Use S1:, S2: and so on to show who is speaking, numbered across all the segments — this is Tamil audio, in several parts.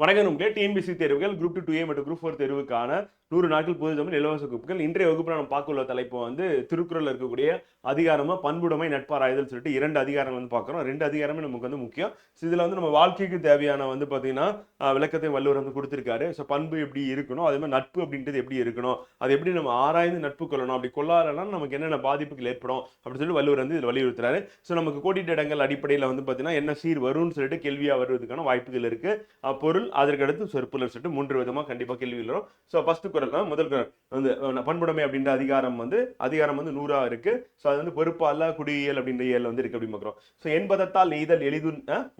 S1: வணக்கம் நண்பர்களே டிஎன்பிசி தேர்வுகள் குரூப் டூ டூ ஏ மற்றும் குரூப் ஃபோர் தேர்வுக்கான நூறு நாட்கள் பொது தமிழ் இலவச குப்புகள். இன்றைய வகுப்பில் நம்ம பார்க்க உள்ள தலைப்பு வந்து திருக்குறள் இருக்கக்கூடிய அதிகாரமா பண்புடைமை நட்பாராய்தல் சொல்லிட்டு இரண்டு அதிகாரம் வந்து பார்க்குறோம். ரெண்டு அதிகாரமே நமக்கு வந்து முக்கியம். ஸோ இதில் வந்து நம்ம வாழ்க்கைக்கு தேவையான வந்து பார்த்தீங்கன்னா விளக்கத்தை வள்ளுவர் வந்து கொடுத்துருக்காரு. ஸோ பண்பு எப்படி இருக்கணும் அதே மாதிரி நட்பு அப்படின்றது எப்படி இருக்கணும் அது எப்படி நம்ம ஆராய்ந்து நட்பு கொள்ளணும் அப்படி கொள்ளாதனா நமக்கு என்னென்ன பாதிப்புகள் ஏற்படும் அப்படின்னு சொல்லி வள்ளுவர் வந்து இதில் வலியுறுத்துறாரு. ஸோ நமக்கு கோடிட்ட இடங்கள் அடிப்படையில் வந்து பார்த்தீங்கன்னா என்ன சீர் வரும்னு சொல்லிட்டு கேள்வியாக வருவதற்கான வாய்ப்புகள் இருக்குது பொருள் அதற்கடுத்து சொற்புலர் சொல்லிட்டு மூன்று விதமாக கண்டிப்பாக கேள்வி வரும். ஸோ ஃபர்ஸ்ட் குரல் தான் முதல் குரல் வந்து பண்புடைமை அப்படின்ற அதிகாரம் வந்து அதிகாரம் வந்து நூறாக இருக்கு. ஸோ அது வந்து பொறுப்பால குடியியல் அப்படின்ற இயல் வந்து இருக்கு அப்படின்னு பார்க்குறோம் ஸோ என்பதத்தால் நெய்தல் எளிது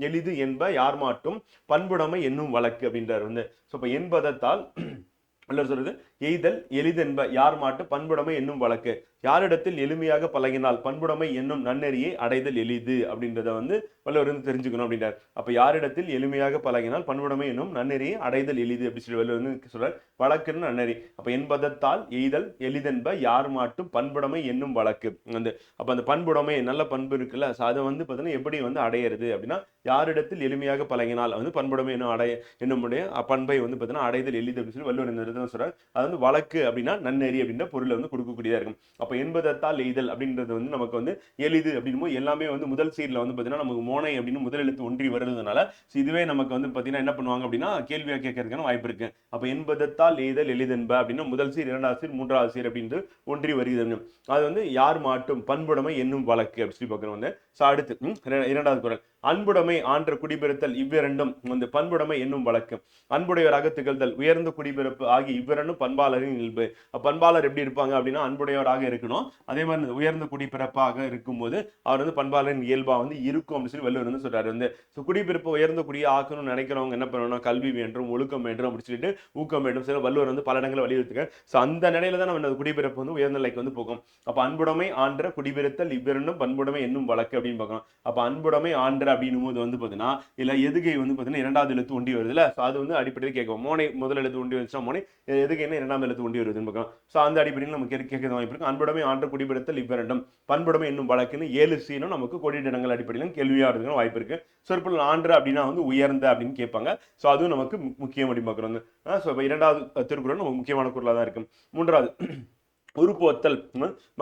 S1: எளிது என்ப யார் மாட்டும் பண்புடைமை என்னும் வழக்கு அப்படின்றார் வந்து. ஸோ இப்போ என்பதத்தால் வள்ளுவர் சொல்றது எய்தல் எளிதென்ப யார் மாட்டு பண்புடைமை என்னும் வழக்கு. யாரிடத்தில் எளிமையாக பழகினால் பண்புடைமை என்னும் நன்னெறியை அடைதல் எளிது அப்படின்றத வந்து வள்ளுவர் வந்து தெரிஞ்சுக்கணும் அப்படின்றார். அப்போ யாரிடத்தில் எளிமையாக பழகினால் பண்புடைமை என்னும் நன்னெறியை அடைதல் எளிது அப்படி சொல்லி வள்ளுவர் வந்து சொல்றார். வழக்குன்னு நன்னெறி. அப்போ என்பதத்தால் எய்தல் எளிதென்ப யார் மாட்டும் பண்புடைமை என்னும் வழக்கு. வந்து அப்போ அந்த பண்புடைமை நல்ல பண்பு இருக்குல்ல அதை வந்து பார்த்தீங்கன்னா எப்படி வந்து அடையிறது அப்படின்னா யாரிடத்தில் எளிமையாக பழகினால் வந்து பண்புடைமை என்னும் அடைய என்னுடைய பண்பை வந்து பார்த்தீங்கன்னா அடைதல் எளிது அப்படின்னு சொல்லி வள்ளுவர் இந்த சொல்றார். அது வந்து வழக்கு அப்படின்னா நன்னெறி அப்படின்ற பொருளை வந்து கொடுக்கக்கூடியதாக இருக்கும். அப்போ என்பதத்தால் எய்தல் அப்படின்றது வந்து நமக்கு வந்து எளிது அப்படின்னும் எல்லாமே வந்து முதல் சீரில் வந்து பார்த்தீங்கன்னா நமக்கு மோனை அப்படின்னு முதல் எழுத்து ஒன்றி வருதுனால ஸோ இதுவே நமக்கு வந்து பார்த்தீங்கன்னா என்ன பண்ணுவாங்க அப்படின்னா கேள்வியாக கேட்கறதுக்கான வாய்ப்பு இருக்கு. அப்போ என்பதத்தால் எய்தல் எளிதென்ப அப்படின்னா முதல் சீர் இரண்டாவது சீர் மூன்றாவது சீர் அப்படின்றது ஒன்றி வருகிறது. அது வந்து யார் மாட்டும் பண்புடைமை என்னும் வழக்கு அப்படி சொல்லி பார்க்குறோம் வந்து. ஸோ அடுத்து இரண்டாவது குரல். அன்புடைமை ஆன்ற குடிபிறத்தல் இவ்விரண்டும் வந்து பண்புடைமை என்னும் வழக்கு. அன்புடையவராக திகழ்தல் உயர்ந்த குடிபிறப்பு ஆகிய இவ்விரண்டும் பண்பாளரின் இயல்பு. பண்பாளர் எப்படி இருப்பாங்க அப்படின்னா அன்புடையவராக இருக்கணும். அதே மாதிரி உயர்ந்த குடிபிறப்பாக இருக்கும்போது அவர் வந்து பண்பாளரின் இயல்பா வந்து இருக்கும் அப்படின்னு சொல்லி வள்ளுவர் வந்து சொல்றாரு. வந்து ஸோ குடிபிறப்பு உயர்ந்த குடியை ஆக்கணும்னு நினைக்கிறவங்க என்ன பண்ணணும்? கல்வி வேண்டும் ஒழுக்கம் வேண்டும் அப்படின்னு சொல்லிட்டு ஊக்கம் வேண்டும். சில வள்ளுவர் வந்து பல இடங்களில் வலியுறுத்துக்கார் ஸோ அந்த நிலையில தான் நம்ம குடிபிறப்பு வந்து உயர்ந்த நிலைக்கு வந்து போகும். அப்போ அன்புடைமை ஆன்ற குடிபிறத்தல் இவ்விரண்டும் பண்புடைமை என்னும் வழக்கு அப்படின்னு பார்க்கணும். அப்போ அன்புடைமை ஆன்ற அப்படின்னும் போது வந்து பாத்தீங்கன்னா இல்லை எதுகை வந்து பார்த்தீங்கன்னா இரண்டாவது எழுத்து ஒண்டி வருதுல்ல ஸோ அது வந்து அடிப்படையில் கேட்கும். மோனை முதல் எழுத்து ஒண்டி வந்துச்சுன்னா மோனை எதுக்கு என்ன இரண்டாம் எழுத்து ஒண்டி வருதுன்னு பார்க்கலாம். ஸோ அந்த அடிப்படையில் நமக்கு கேட்க கேட்க வாய்ப்பு இருக்கு அன்புடமை ஆண்டு குடிபெடுத்தல் இவ்விரண்டும். பண்புடமை என்னும் வழக்குன்னு ஏழு சீனும் நமக்கு கொடியிடங்கள் அடிப்படையிலும் கேள்வியாக இருக்கிற வாய்ப்பு இருக்கு. சொற்பொருள் ஆண்டு அப்படின்னா வந்து உயர்ந்த அப்படின்னு கேட்பாங்க. ஸோ அதுவும் நமக்கு முக்கியம் அப்படின்னு பார்க்குறோம். ஸோ இப்போ இரண்டாவது திருக்குறள் நமக்கு முக்கியமான குரலாக தான் இருக்கும் மூன்றாவது உறுப்பு ஒத்தல்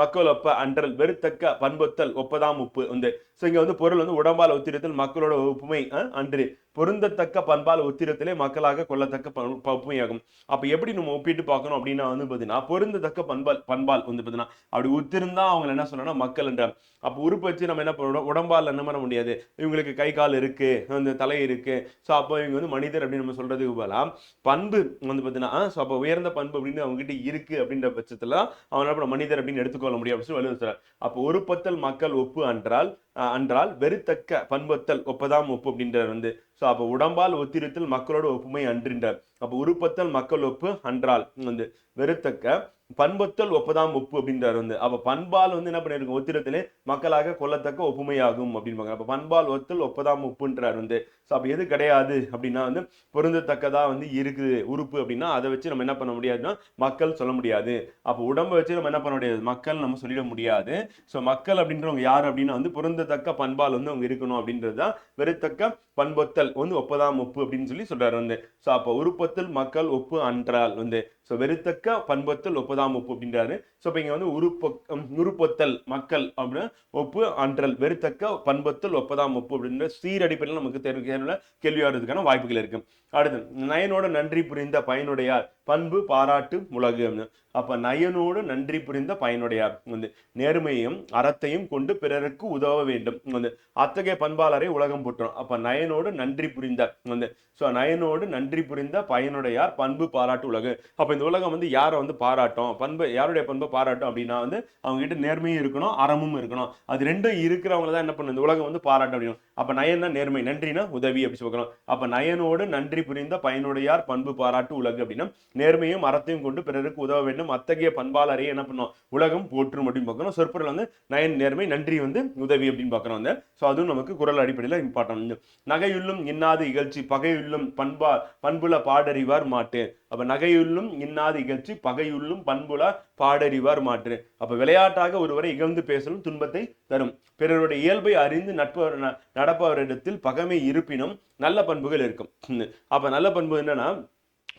S1: மக்கள் ஒப்ப அன்றல் வெறுத்தக்க பண்பொத்தல் ஒப்பதாம் உப்பு வந்து ஸோ இங்கே வந்து பொருள் வந்து உடம்பால் ஒத்திரத்தில் மக்களோட ஒப்புமை அன்று பொருந்தத்தக்க பண்பால் ஒத்திரத்திலே மக்களாக கொள்ளத்தக்க ஒப்புமையாகும். அப்போ எப்படி நம்ம ஒப்பிட்டு பார்க்கணும் அப்படின்னா வந்து பார்த்தீங்கன்னா பொருந்தத்தக்க பண்பால் பண்பால் வந்து பார்த்தீங்கன்னா அப்படி ஒத்திருந்தா அவங்க என்ன சொல்லணும் மக்கள் என்ற அப்போ உறுப்பு வச்சு நம்ம என்ன பண்ணணும் உடம்பால் என்ன பண்ண முடியாது? இவங்களுக்கு கை கால் இருக்கு அந்த தலை இருக்கு. ஸோ அப்போ இவங்க வந்து மனிதர் அப்படின்னு நம்ம சொல்றதுக்கு போகலாம் பண்பு வந்து பார்த்தீங்கன்னா ஸோ அப்போ உயர்ந்த பண்பு அப்படின்னு அவங்ககிட்ட இருக்கு அப்படின்ற பட்சத்தில் அவனால் என்ன மனிதர் அப்படின்னு எடுத்துக்கொள்ள முடியும் அப்படின்னு சொல்லி வள்ளுவர் அப்போ அப்போ பத்தல் மக்கள் ஒப்பு அன்றால் அன்றால் வெறுத்தக்க பண்பத்தல் ஒப்பதாம் ஒப்பு அப்படின்றார் வந்து. ஸோ அப்போ உடம்பால் ஒத்திருத்தல் மக்களோட ஒப்புமை அன்றின்றார். அப்போ உருப்பத்தல் மக்கள் ஒப்பு அன்றால் வந்து வெறுத்தக்க பண்பொத்தல் ஒப்பதாம் ஒப்பு அப்படின்றார் வந்து. அப்ப பண்பால் வந்து என்ன பண்ணிருக்கும்? ஒத்திரத்திலே மக்களாக கொள்ளத்தக்க ஒப்புமையாகும் அப்படின்பாங்க அப்ப பண்பால் ஒத்தல் ஒப்பதாம் ஒப்புன்றார் வந்து. ஸோ அப்போ எது கிடையாது அப்படின்னா வந்து பொருந்தத்தக்கதா வந்து இருக்குது. உறுப்பு அப்படின்னா அதை வச்சு நம்ம என்ன பண்ண முடியாதுன்னா மக்கள் சொல்ல முடியாது. அப்போ உடம்பை வச்சு நம்ம என்ன பண்ண முடியாது? மக்கள் நம்ம சொல்லிட முடியாது. ஸோ மக்கள் அப்படின்றவங்க யார் அப்படின்னா வந்து பொருந்தத்தக்க பண்பால் வந்து அவங்க இருக்கணும் அப்படின்றது தான் வெறுத்தக்க பண்பொத்தல் வந்து ஒப்பதாம் ஒப்பு அப்படின்னு சொல்லி சொல்றாரு வந்து. ஸோ அப்போ உருப்பத்தில் மக்கள் ஒப்பு அன்றால் வந்து. ஸோ வெறுத்தக்க பண்பொத்தல் ஒப்பதாம் ஒப்பு அப்படின்றாரு. ஸோ இப்போ இங்கே வந்து உருப்பொ உம், உருப்பொத்தல் மக்கள் அப்படின்னு ஒப்பு அன்றல் வெறுத்தக்க பண்பொத்தல் ஒப்பதாம் ஒப்பு அப்படின்ற சீரடிப்படையில் நமக்கு தேர்வு தேர்வுல கேள்வி வாய்ப்புகள் இருக்கு. அடுத்து நயனோட நன்றி புரிந்த பயனுடையார் பண்பு பாராட்டு உலகு அப்படின்னு. அப்போ நயனோடு நன்றி புரிந்த பயனுடையார் வந்து நேர்மையும் அறத்தையும் கொண்டு பிறருக்கு உதவ வேண்டும் வந்து. அத்தகைய பண்பாளரை உலகம் போட்டுரும் அப்போ நயனோடு நன்றி புரிந்த வந்து ஸோ நயனோடு நன்றி புரிந்த பயனுடையார் பண்பு பாராட்டு உலகு. அப்போ இந்த உலகம் வந்து யாரை வந்து பாராட்டும்? பண்பு யாருடைய பண்பை பாராட்டும் அப்படின்னா வந்து அவங்க கிட்ட நேர்மையும் இருக்கணும் அறமும் இருக்கணும். அது ரெண்டும் இருக்கிறவங்கள தான் என்ன பண்ணும்? இந்த உலகம் வந்து பாராட்டும் அப்படின்னு அப்ப நயன்னா நேர்மை. நன்றினா உதவி அப்படி சொல்றோம் அப்ப நயனோடு நன்றி புரிந்த பயனுடையார் பண்பு பாராட்டு உலகு அப்படின்னா நேர்மையும் அறத்தையும் கொண்டு பிறருக்கு உதவ வேண்டும். அத்தகைய பண்பாளரையே என்ன பண்ணோம்? உலகம் போற்றும் அப்படின்னு பார்க்கணும். சொற்பொருள் வந்து நயன் நேர்மை நன்றி வந்து உதவி அப்படின்னு பார்க்கணும் வந்து. ஸோ அதுவும் நமக்கு குரல் அடிப்படையில் இம்பார்ட்டன் நகையுள்ளும் இன்னாது இகழ்ச்சி பகையுள்ளும் பண்பா பண்புல பாடறிவார் மாட்டு. அப்ப நகையுள்ளும் இன்னாது இகழ்ச்சி பகையுள்ளும் பண்புல பாடறிவார் மாற்று. அப்ப விளையாட்டாக ஒருவரை இகழ்ந்து பேசலும் துன்பத்தை தரும். பிறருடைய இயல்பை அறிந்து நட்பவர் ந- நடப்பவரிடத்தில் பகைமை இருப்பினும் நல்ல பண்புகள் இருக்கும். அப்ப நல்ல பண்பு என்னன்னா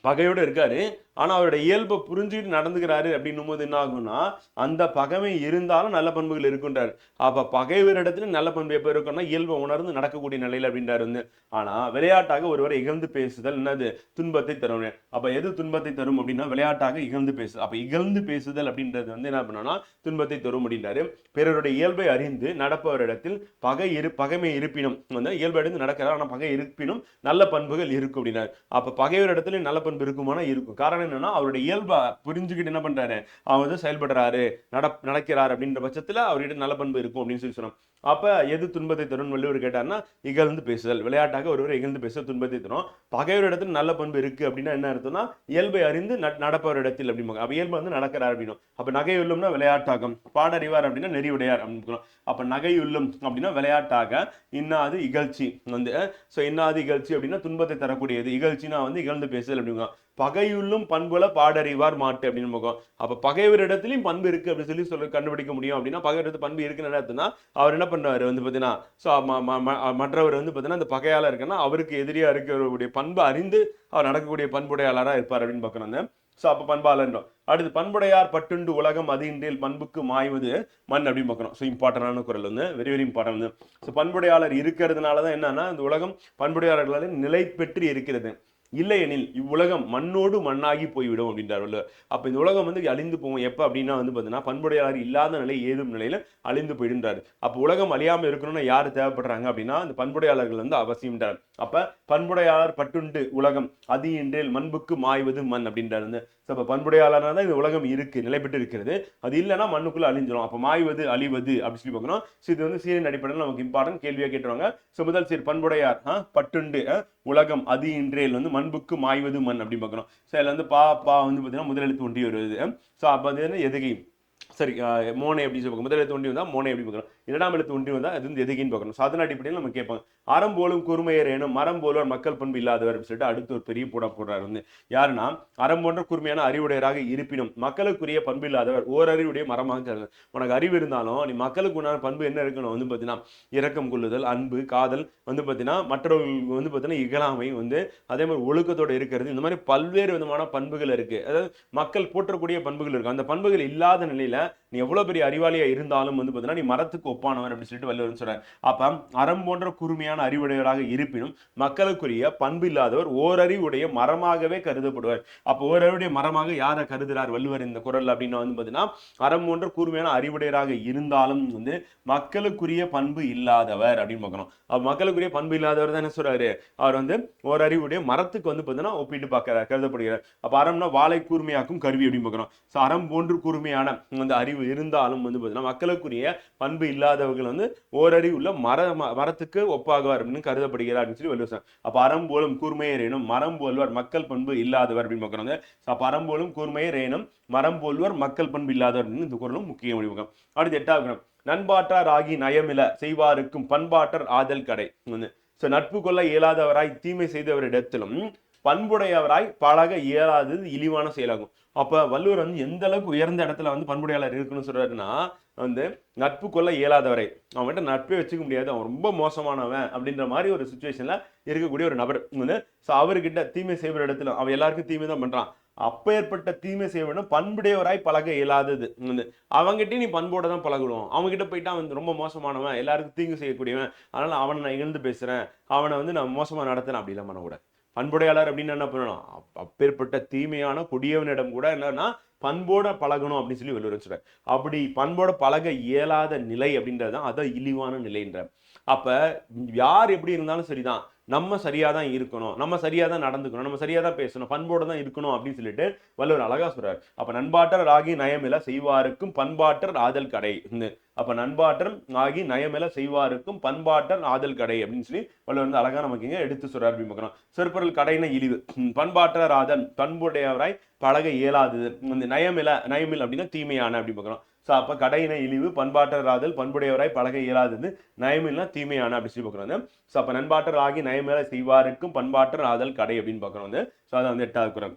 S1: பகையோட இருக்காரு ஆனால் அவருடைய இயல்பை புரிஞ்சுக்கிட்டு நடந்துக்கிறாரு அப்படின்னும் போது என்ன ஆகும்னா அந்த பகைமை இருந்தாலும் நல்ல பண்புகள் இருக்குன்றாரு. அப்போ பகைவரிடத்துல நல்ல பண்பு எப்போ இருக்கும்னா இயல்பை உணர்ந்து நடக்கக்கூடிய நிலையில் அப்படின்றார் வந்து. ஆனால் விளையாட்டாக ஒருவரை இகழ்ந்து பேசுதல் என்னது? துன்பத்தை தரும். அப்போ எது துன்பத்தை தரும் அப்படின்னா விளையாட்டாக இகழ்ந்து பேசு. அப்போ இகழ்ந்து பேசுதல் அப்படின்றது வந்து என்ன பண்ணோம்னா துன்பத்தை தரும் அப்படின்றாரு. பிறருடைய இயல்பை அறிந்து நடப்பவரிடத்தில் பகை இரு பகைமை இருப்பினும் வந்து இயல்பை அறிந்து நடக்கிறார். ஆனால் பகை இருப்பினும் நல்ல பண்புகள் இருக்கும் அப்படின்னாரு பகைவர் பகைவரிடத்துல நல்ல பண்பு இருக்குமானா இருக்கும். காரணம் என்னன்னா அவருடைய இயல்பை புரிஞ்சுக்கிட்டு என்ன பண்றாரு? அவர் வந்து செயல்படுறாரு நட நடக்கிறார் அப்படின்ற பட்சத்துல அவர்கிட்ட நல்ல பண்பு இருக்கும் அப்படின்னு சொல்லி சொன்னோம். அப்ப எது துன்பத்தை தரும் வள்ளுவர் கேட்டார்னா இகழ்ந்து பேசுதல். விளையாட்டாக ஒருவர் இகழ்ந்து பேச துன்பத்தை தரும். பகைவரிடத்தில் நல்ல பண்பு இருக்கு அப்படின்னா என்ன அர்த்தம்னா இயல்பை அறிந்து நடப்பவர் இடத்தில் அப்படின்னு அப்ப இயல்பு வந்து நடக்கிறார் அப்படின்னும். அப்ப நகையுள்ளம்னா விளையாட்டாகும். பாடறிவார் அப்படின்னா நெறிவுடையார் அப்படின்னு அப்ப நகையுள்ளும் அப்படின்னா விளையாட்டாக இன்னாது இகழ்ச்சி வந்து ஸோ இன்னாது இகழ்ச்சி அப்படின்னா துன்பத்தை தரக்கூடியது. இகழ்ச்சினா வந்து இகழ்ந்து பேசுதல் அப்படிங்க பகையுள்ளும் பண்புல பாடறிவார் மாட்டு அப்படின்னு முகம். அப்போ பகைவரிடத்துலயும் பண்பு இருக்கு அப்படின்னு சொல்லி சொல்ல கண்டுபிடிக்க முடியும் அப்படின்னா பகைவரிடத்து பண்பு இருக்குன்னு என்ன அவர் என்ன பண்ணுவார் வந்து பார்த்தீங்கன்னா ஸோ மற்றவர் வந்து பார்த்தீங்கன்னா அந்த பகையாளர் இருக்குன்னா அவருக்கு எதிரியாக இருக்கிறவருடைய பண்பு அறிந்து அவர் நடக்கக்கூடிய பண்புடையாளராக இருப்பார் அப்படின்னு பார்க்கணும் ஸோ அப்போ பண்பாளன்றோம் அடுத்து பண்புடையார் பட்டுண்டு உலகம் அது பண்புக்கு மாய்வது மண் அப்படின்னு பார்க்கணும். ஸோ இம்பார்ட்டண்டான குரல் வந்து வெரி வெரி இம்பார்ட்டன் வந்து. ஸோ பண்புடையாளர் இருக்கிறதுனால தான் என்னன்னா இந்த உலகம் பண்புடையாளர்களால் நிலை பெற்று இருக்கிறது. இல்லையெனில் இவ்வுலகம் மண்ணோடு மண்ணாகி போய்விடும் அப்படின்றார் வள்ளுவர். இந்த உலகம் வந்து அழிந்து போகும். எப்போ அப்படின்னா வந்து பார்த்தீங்கன்னா பண்புடையாளர் இல்லாத நிலை ஏதும் நிலையில் அழிந்து போயிடுன்றாரு அப்போ உலகம் அழியாமல் இருக்கணும்னா யார் தேவைப்படுறாங்க அப்படின்னா அந்த பண்புடையாளர்கள் வந்து அவசியம்ன்றார். அப்போ பண்புடையாளர் பட்டுண்டு உலகம் அது இன்றேல் மண்புக்கு மாய்வது மண் அப்படின்றார் ஸோ அப்போ அப்ப தான் இந்த உலகம் இருக்குது நிலைப்பட்டு இருக்கிறது அது இல்லைன்னா மண்ணுக்குள்ளே அழிஞ்சிடும் அப்போ மாய்வது அழிவது அப்படின்னு சொல்லி பார்க்கணும். ஸோ இது வந்து சீரியன் அடிப்படையில் நமக்கு இம்பார்ட்டன்ட் கேள்வியாக கேட்டுருவாங்க. ஸோ முதல் சீர் பண்புடையார் பட்டுண்டு உலகம் அது இன்றேல் வந்து மண்புக்கு மாய்வது மண் அப்படின்னு பார்க்கணும். ஸோ அதில் வந்து பா பா வந்து பார்த்தீங்கன்னா முதலெழுத்து ஒன்றி வருது ஸோ அப்போ வந்து எதுகை. சரி மோனை எப்படி சொல்லி முதல் எழுத்து ஒன்றி வந்தால் மோனை எப்படி பார்க்கணும். இரண்டாம் எழுத்து ஒன்றி வந்தால் அது வந்து எதுகின்னு பார்க்கணும். சாதன அடிப்படையில் நம்ம கேட்பாங்க அறம் போலும் கூர்மையர் ஏனும் மரம் போலும் மக்கள் பண்பு இல்லாதவர் அப்படின்னு சொல்லிட்டு அடுத்து ஒரு பெரிய போட போடுறாரு வந்து. யாருன்னா அறம் போன்ற கூர்மையான அறிவுடையராக இருப்பினும் மக்களுக்குரிய பண்பு இல்லாதவர் ஓரறிவுடைய மரமாக கருது உனக்கு அறிவு இருந்தாலும் நீ மக்களுக்கு உண்டான பண்பு என்ன இருக்கணும்? வந்து பார்த்தீங்கன்னா இரக்கம் கொள்ளுதல் அன்பு காதல் வந்து பார்த்தீங்கன்னா மற்றவர்களுக்கு வந்து பார்த்தீங்கன்னா இகழாமை வந்து அதே மாதிரி ஒழுக்கத்தோடு இருக்கிறது. இந்த மாதிரி பல்வேறு விதமான பண்புகள் இருக்குது அதாவது மக்கள் போற்றக்கூடிய பண்புகள் இருக்குது அந்த பண்புகள் இல்லாத நிலையில் நீ எவ்வளோ பெரிய அறிவாளியாக இருந்தாலும் வந்து பார்த்தீங்கன்னா நீ மரத்துக்கு ஒப்பானவன் அப்படின்னு சொல்லிட்டு வள்ளுவர் சொல்றாரு. அப்ப அறம் போன்ற கூர்மையான அறிவுடையவராக இருப்பினும் மக்களுக்குரிய பண்பு இல்லாதவர் ஓரறிவுடைய மரமாகவே கருதப்படுவார். அப்போ ஓரறிவுடைய மரமாக யாரை கருதுகிறார் வள்ளுவர் இந்த குரல் அப்படின்னு வந்து பார்த்தீங்கன்னா அறம் போன்ற கூர்மையான அறிவுடையராக இருந்தாலும் வந்து மக்களுக்குரிய பண்பு இல்லாதவர் அப்படின்னு பார்க்கணும். அப்போ மக்களுக்குரிய பண்பு இல்லாதவர் தான் என்ன சொல்றாரு? அவர் வந்து ஓரறிவுடைய மரத்துக்கு வந்து பார்த்தீங்கன்னா ஒப்பிட்டு பார்க்கிறார் கருதப்படுகிறார். அப்போ அறம்னா வாழை கூர்மையாக்கும் கருவி அப்படின்னு பார்க்கணும். ஸோ அறம் போன்று கூர்மையான அந்த அறிவு இருந்தாலும் வந்து பார்த்தீங்கன்னா மக்களுக்குரிய பண்பு இல்லாத வராதவர்கள் வந்து ஓரறிவு உள்ள மர மரத்துக்கு ஒப்பாகுவார் அப்படின்னு கருதப்படுகிறார் அப்படின்னு சொல்லி வள்ளுவர் அப்ப அறம்போலும் கூர்மையர் எனும் மரம் போல்வர் மக்கள் பண்பு இல்லாதவர் அப்படின்னு அப்ப அறம்போலும் கூர்மையர் எனும் மரம் போல்வர் மக்கள் பண்பு இல்லாதவர் அப்படின்னு இந்த குரலும் முக்கிய முடிவுகம் அடுத்து எட்டாவது குணம் ஆகி நயமில செய்வாருக்கும் பண்பாட்டர் ஆதல் கடை வந்து. ஸோ நட்பு கொள்ள இயலாதவராய் தீமை செய்தவரிடத்திலும் பண்புடையவராய் பழக இயலாதது இழிவான செயலாகும். அப்ப வள்ளுவர் வந்து எந்த அளவுக்கு உயர்ந்த இடத்துல வந்து பண்புடையாளர் இருக்குன்னு சொல்றாருன்னா வந்து நட்பு கொள்ள இயலாதவரை. அவன்கிட்ட நட்பே வச்சுக்க முடியாது. அவன் ரொம்ப மோசமானவன் அப்படின்ற மாதிரி ஒரு சுச்சுவேஷனில் இருக்கக்கூடிய ஒரு நபர். வந்து ஸோ அவர்கிட்ட தீமை செய்கிற இடத்துல அவன் எல்லாருக்கும் தீமை தான் பண்றான். அப்பேற்பட்ட தீமை செய்வனும் பண்புடையவராய் பழக இயலாதது. வந்து அவங்ககிட்ட நீ பண்போட தான் பழகணும் அவங்ககிட்ட போயிட்டா அவன் ரொம்ப மோசமானவன். எல்லாருக்கும் தீங்கு செய்யக்கூடியவன். அதனால் அவனை நான் இழந்து பேசுகிறேன் அவனை வந்து நான் மோசமாக நடத்துறேன். அப்படிலாம் பண்ணக்கூடாது. பண்புடையாளர் அப்படின்னு என்ன பண்ணணும்? அப்பேற்பட்ட தீமையான கொடியவனிடம் கூட என்னன்னா பண்போட பழகணும் அப்படின்னு சொல்லி வள்ளுவர் சொல்றார். அப்படி பண்போட பழக இயலாத நிலை அப்படின்றது தான் அதான் இழிவான நிலைன்ற அப்ப யார் எப்படி இருந்தாலும் சரிதான். நம்ம சரியாக தான் இருக்கணும் நம்ம சரியாக தான் நடந்துக்கணும் நம்ம சரியாக தான் பேசணும் பண்போடு தான் இருக்கணும் அப்படின்னு சொல்லிட்டு வள்ளுவர் அழகாக சொல்கிறார் அப்போ நண்பாட்டர் ஆகி நயமில செய்வாருக்கும் பண்பாட்டர் ஆதல் கடை. அப்போ அப்ப நண்பாட்டர் ஆகி நயமில செய்வாருக்கும் பண்பாட்டர் ஆதல் கடை அப்படின்னு சொல்லி வள்ளுவர் வந்து அழகா நமக்கு இங்கே எடுத்து சொல்கிறார் அப்படின்னு பார்க்கணும் செருப்பொருள் கடைன இழிவு பண்பாட்டர் ஆதன் பண்புடையவராய் பழக இயலாதது. இந்த நயமில நயமில் அப்படின்னா தீமையான அப்படின்னு பார்க்கணும் ஸோ அப்போ கடையின இழிவு பண்பாட்டர் ஆதல் பண்புடையவராய் பழக இயலாதது நயமில்னா தீமையான அப்படின்னு சொல்லி பார்க்குறோம். ஸோ அப்போ நண்பாட்டர் ஆகி நயமேல செய்வாருக்கும் பண்பாட்டர் ஆதல் கடை அப்படின்னு பார்க்குறோம் வந்து. ஸோ அதை வந்து எட்டாவது குரம்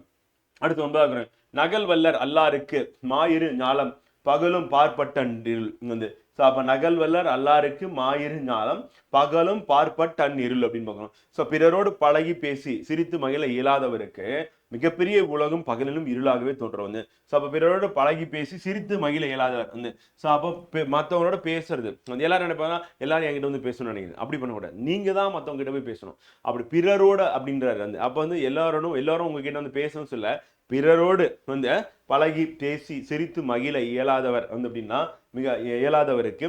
S1: அடுத்து ஒன்பதாவது குரம் நகல் வல்லர் அல்லாருக்கு மாயிரு ஞாலம் பகலும் பார்ப்பட்டன்றில் வந்து. ஸோ அப்போ நகல் வல்லர் அல்லாருக்கு மாயிரு ஞாலம் பகலும் பார்ப்பட்டன் இருள் அப்படின்னு பார்க்கணும் ஸோ பிறரோடு பழகி பேசி சிரித்து மகிழ இயலாதவருக்கு மிகப்பெரிய உலகம் பகலிலும் இருளாகவே தோன்றும். வந்து ஸோ அப்போ பிறரோட பழகி பேசி சிரித்து மகிழ இயலாதவர். வந்து ஸோ அப்போ மற்றவங்களோட பேசுறது. வந்து எல்லாரும் நினைப்பாங்க எல்லாரும் என்கிட்ட வந்து பேசணும்னு நினைக்கிறேன் அப்படி பண்ணக்கூடாது. நீங்கள் தான் மற்றவங்க கிட்ட போய் பேசணும். அப்படி பிறரோட அப்படின்றாரு. வந்து அப்போ வந்து எல்லாரோடும் எல்லாரும் உங்ககிட்ட வந்து பேசணும்னு சொல்ல பிறரோடு வந்து பழகி பேசி சிரித்து மகிழ இயலாதவர். வந்து அப்படின்னா மிக இயலாதவருக்கு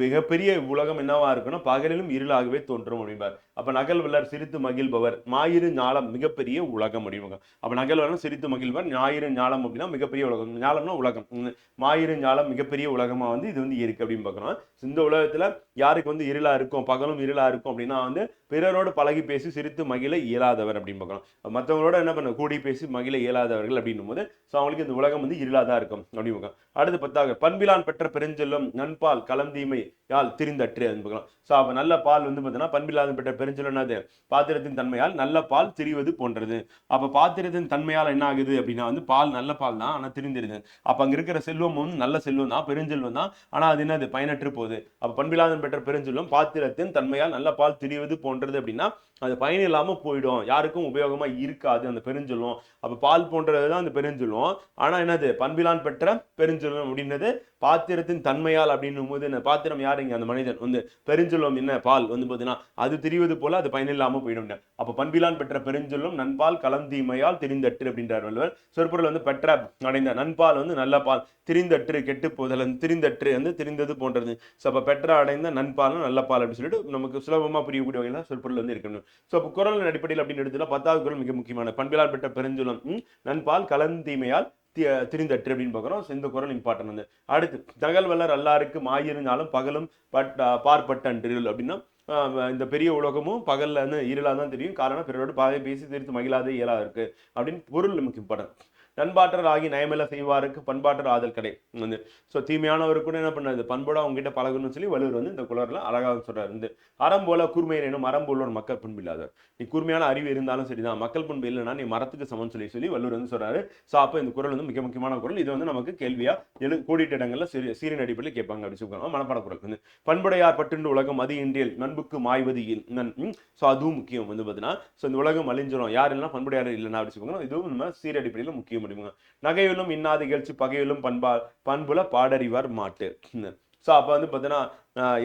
S1: மிகப்பெரிய உலகம் என்னவா இருக்குன்னா பகலிலும் இருளாகவே தோன்றும் அப்படின்பார் அப்போ நகல் வல்லர் சிரித்து மகிழ்பவர் ஞாயிறு ஞாலம் மிகப்பெரிய உலகம் அப்படிவாங்க அப்போ நகல் வல்லர் சிரித்து மகிழ்வர் ஞாயிறு ஞாலம் அப்படின்னா மிகப்பெரிய உலகம். ஞாலம்னா உலகம். உம், ஞாயிறு ஞாலம் மிகப்பெரிய உலகமாக வந்து இது வந்து இருக்கு அப்படின்னு பார்க்குறோம். இந்த உலகத்தில் யாருக்கு வந்து இருளாக இருக்கும் பகலும் இருளாக இருக்கும் அப்படின்னா வந்து பிறரோடு பழகி பேசி சிரித்து மகிழ இயலாதவர் அப்படின்னு பார்க்கலாம் மற்றவங்களோட என்ன பண்ண கூடி பேசி மகிழ இயலாதவர்கள் அப்படின்னும் போது ஸோ அவங்களுக்கு இந்த உலகம் வந்து இருளாதான் இருக்கும் அப்படின்னு பார்க்கலாம் அடுத்து பத்தாக பண்பிலான் பெற்ற பெருஞ்சொல்லும் நண்பால் கலந்தீமை யால் திரிந்தற்று அப்படின்னு பார்க்கலாம் ஸோ அப்போ நல்ல பால் வந்து பார்த்தீங்கன்னா பண்பிலான் பெற்ற பெருஞ்செல்வம் என்னது பாத்திரத்தின் தன்மையால் நல்ல பால் திரிவது போன்றது. அப்போ பாத்திரத்தின் தன்மையால் என்ன ஆகுது அப்படின்னா வந்து பால் நல்ல பால் தான் ஆனால் திரிந்திருது. அப்போ அங்கே இருக்கிற செல்வமும் நல்ல செல்வம் தான் பெருஞ்செல்வம் தான். ஆனால் அது என்னது? பயனற்று போகுது. அப்போ பண்பிலாதன் பெற்ற பெருஞ்செல்வம் பாத்திரத்தின் தன்மையால் நல்ல பால் திரிவது போன்றது அப்படின்னா அது பயன் இல்லாமல் போயிடும். யாருக்கும் உபயோகமாக இருக்காது. அந்த பெருஞ்சொல்லும். அப்போ பால் போன்றது தான் அந்த பெருஞ்சொல்லும். ஆனால் என்னது? பண்பிலான் பெற்ற பெருஞ்சொல்லும் அப்படின்றது பாத்திரத்தின் தன்மையால் அப்படின்னும் போது என்ன? பாத்திரம் யாருங்க? அந்த மனிதன். வந்து பெருஞ்சொல்லும் என்ன? பால். வந்து பார்த்தீங்கன்னா அது திரிவது போல அது பயனில்லாமல் போயிடும். அப்போ பண்பிலான் பெற்ற பெருஞ்சொல்லும் நண்பால் கலந்தீமையால் திரிந்தற்று அப்படின்றார் வள்ளுவர். சொற்பொருள் வந்து பெற்ற அடைந்த நண்பால் வந்து நல்ல பால். திரிந்தற்று கெட்டு போதல் திரிந்தற்று வந்து திரிந்தது போன்றது. ஸோ அப்போ பெற்ற அடைந்த நண்பாலும் நல்ல பால் அப்படின்னு சொல்லிட்டு நமக்கு சுலபமாக புரியக்கூடிய வகையில் சொற்பொருள் வந்து இருக்கணும் ஸோ அப்போ குரலின் அடிப்படையில் அப்படின்னு எடுத்துட்டா பத்தாவது குரல் மிக முக்கியமான. பண்பிலால் பெற்ற பெருஞ்சுலம் நண்பால் கலந்தீமையால் தி- திரிந்தற்று அப்படின்னு பார்க்குறோம். இந்த குரல் இம்பார்ட்டன் வந்து. அடுத்து தகவல் வல்லர் அல்லாருக்கு மாயிருந்தாலும் பகலும் பட் பார்ப்பட்டன்றில் அப்படின்னா இந்த பெரிய உலகமும் பகல்ல வந்து இருளாக தான் தெரியும். காரணம் பிறரோடு பாதை பேசி திருத்து மகிழாத இயலாக இருக்கு. அப்படின்னு பொருள் நமக்கு இம்பார்ட்டன் நண்பாற்றர் ஆகி நயமெல செய்வாருக்கு பண்பாற்றர் ஆதல் கடை வந்து ஸோ தீமையானவர் கூட என்ன பண்ணாது பண்போட அவங்க கிட்ட பழகணும்னு சொல்லி வள்ளுவர் வந்து இந்த குளரில் அழகாக சொல்றாரு. வந்து அறம் போல கூர்மையர் எனும் மரம் போல ஒரு மக்கள் பண்பு இல்லாதவர். நீ கூர்மையான அறிவு இருந்தாலும் சரிதான். மக்கள் பண்பு இல்லைன்னா நீ மரத்துக்கு சமம் சொல்லி சொல்லி வள்ளுவர் வந்து சொல்றாரு. ஸோ அப்போ இந்த குரல் வந்து மிக முக்கியமான குரல். இது வந்து நமக்கு கேள்வியா? எழு கோடிட்ட இடங்கள்ல சிறு சீரின் அடிப்படையில் கேட்பாங்க அப்படின்னு சொல்லுவாங்க மனப்பாட குரல். வந்து பண்புடையார் பட்டுண்டு உலகம் அது இன்றியல் நண்புக்கு மாய்வது நன் ஸோ அதுவும் முக்கியம் வந்து பார்த்தீங்கன்னா ஸோ இந்த உலகம் அழிஞ்சிடும் யார் இல்லைனா பண்புடையார் இல்லைன்னா அப்படின்னு சொல்லுவாங்க இதுவும் நம்ம சீரடிப்படையில் முக்கியம் முடியுங்க நகையிலும் இன்னாத இகழ்ச்சி பகையிலும் பண்பா பண்புல பாடறிவார் மாட்டு. ஸோ அப்போ வந்து பார்த்தீங்கன்னா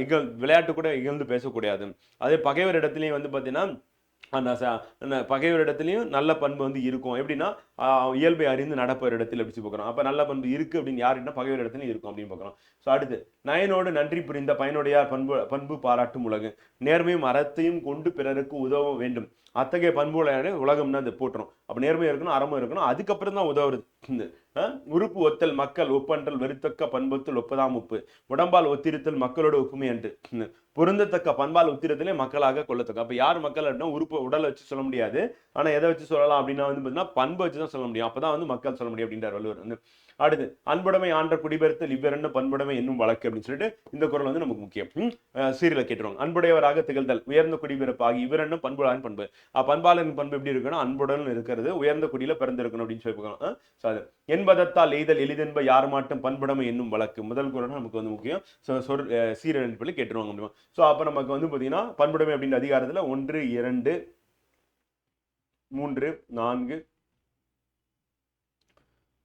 S1: இகழ் விளையாட்டு கூட இகழ்ந்து பேசக்கூடாது. அதே பகைவர் இடத்துலையும் வந்து பார்த்தீங்கன்னா அந்த பகைவர் இடத்துலையும் நல்ல பண்பு வந்து இருக்கும். எப்படின்னா இயல்பை அறிந்து நடப்பவர் இடத்துல எப்படி பார்க்குறோம்? அப்போ நல்ல பண்பு இருக்குது அப்படின்னு யாருன்னா பகைவர் இடத்துலையும் இருக்கும் அப்படின்னு பார்க்குறோம். ஸோ அடுத்து நயனோடு நன்றி புரிந்த பயனுடையார் பண்பு பண்பு பாராட்டும் உலகு. நேர்மையும் அறத்தையும் கொண்டு பிறருக்கு உதவ வேண்டும். அத்தகைய பண்புடைய உலகம்னு அது போட்டுரும் அப்போ நேர்மையும் இருக்கணும் அறமும் இருக்கணும். அதுக்கப்புறம் தான் உதவுறது. உறுப்பு ஒத்தல் மக்கள் ஒப்பன்றல் வெறுத்தக்க பண்பத்தில் ஒப்பதாம் உப்பு. உடம்பால் ஒத்திருத்தல் மக்களோட ஒப்புமை என்று பொருந்தத்தக்க பண்பால் உத்திரத்திலே மக்களாக கொள்ளத்தக்க. அப்போ யார் மக்கள் அப்படின்னா உறுப்பு உடலை வச்சு சொல்ல முடியாது. ஆனால் எதை வச்சு சொல்லலாம் அப்படின்னா வந்து பார்த்தீங்கன்னா பண்பை வச்சு தான் சொல்ல முடியும். அப்போ தான் வந்து மக்கள் சொல்ல முடியும் அப்படின்றார் வள்ளுவர். வந்து அடுத்து அன்புடைமை ஆன்ற குடிபெருத்தல் இவ்விரண்டு பண்புடைமை என்னும் வழக்கு அப்படின்னு சொல்லிட்டு இந்த குரல் வந்து நமக்கு முக்கியம். சீரியல கேட்டுருவாங்க. அன்புடையவராக திகழ்தல் உயர்ந்த குடிபிறப்பு ஆகி இவ்விரண்டும் பண்புடான் பண்பு. அஹ், பண்பாளன் பண்பு எப்படி இருக்குன்னா அன்புடன் இருக்கிறது உயர்ந்த குடியில பிறந்திருக்கணும் அப்படின்னு சொல்லி ஸோ அது. என்பதத்தால் எய்தல் எளிதென்ப யார் மாட்டும் பண்புடைமை என்னும் வழக்கு. முதல் குரல் நமக்கு வந்து முக்கியம். ஸோ சொல் சீரியல் கேட்டுருவாங்க முடியும் ஸோ அப்போ நமக்கு வந்து பார்த்தீங்கன்னா பண்புடைமை அப்படின்ற அதிகாரத்தில் ஒன்று இரண்டு மூன்று நான்கு